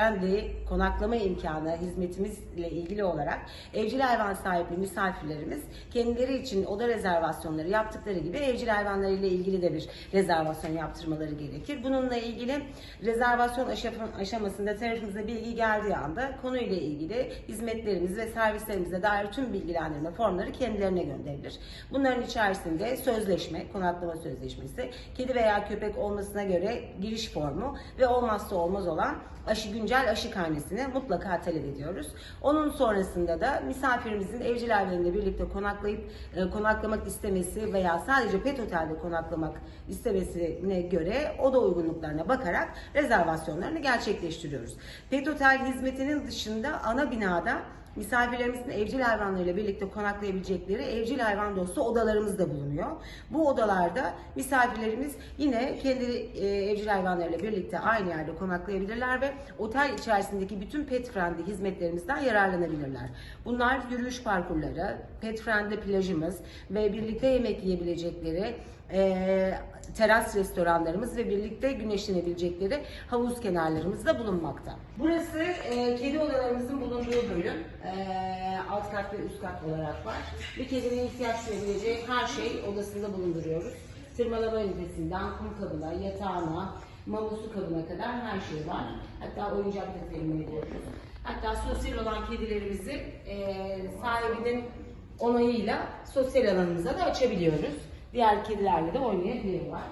friendly konaklama imkanı hizmetimizle ilgili olarak evcil hayvan sahipli misafirlerimiz kendileri için oda rezervasyonları yaptıkları gibi evcil hayvanlarıyla ilgili de bir rezervasyon yaptırmaları gerekir. Bununla ilgili rezervasyon aşama- aşamasında tarafımıza bilgi geldiği anda konuyla ilgili hizmetlerimiz ve servislerimize dair tüm bilgilendirme formları kendilerine gönderilir. Bunların içerisinde sözleşme, konaklama sözleşmesi, kedi veya köpek olmasına göre giriş formu ve olmazsa olmaz olan aşı güncel aşı karnesini mutlaka talep ediyoruz. Onun sonrasında da misafirimizin evcil hayvanıyla birlikte konaklayıp e, konaklamak istemesi veya sadece pet otelde konaklamak istemesine göre oda uygunluklarına bakarak rezervasyonlarını gerçekleştiriyoruz. Pet otel hizmetinin dışında ana binada Misafirlerimizin evcil hayvanlarıyla birlikte konaklayabilecekleri evcil hayvan dostu odalarımız da bulunuyor. Bu odalarda misafirlerimiz yine kendi e, evcil hayvanlarıyla birlikte aynı yerde konaklayabilirler ve otel içerisindeki bütün pet friendly hizmetlerimizden yararlanabilirler. Bunlar yürüyüş parkurları, pet friendly plajımız ve birlikte yemek yiyebilecekleri e, teras restoranlarımız ve birlikte güneşlenebilecekleri havuz kenarlarımız da bulunmakta. Burası e, kedi odalarımızın bulunduğu bölüm. Kat ve üst kat olarak var. Bir kedinin ihtiyaç duyabileceği her şey odasında bulunduruyoruz. Tırmalama ünitesinden kum kabına, yatağına, mamusu kabına kadar her şey var. Hatta oyuncak da temin ediyoruz. Hatta sosyal olan kedilerimizi e, sahibinin onayıyla sosyal alanımıza da açabiliyoruz. Diğer kedilerle de oynayabiliyorlar.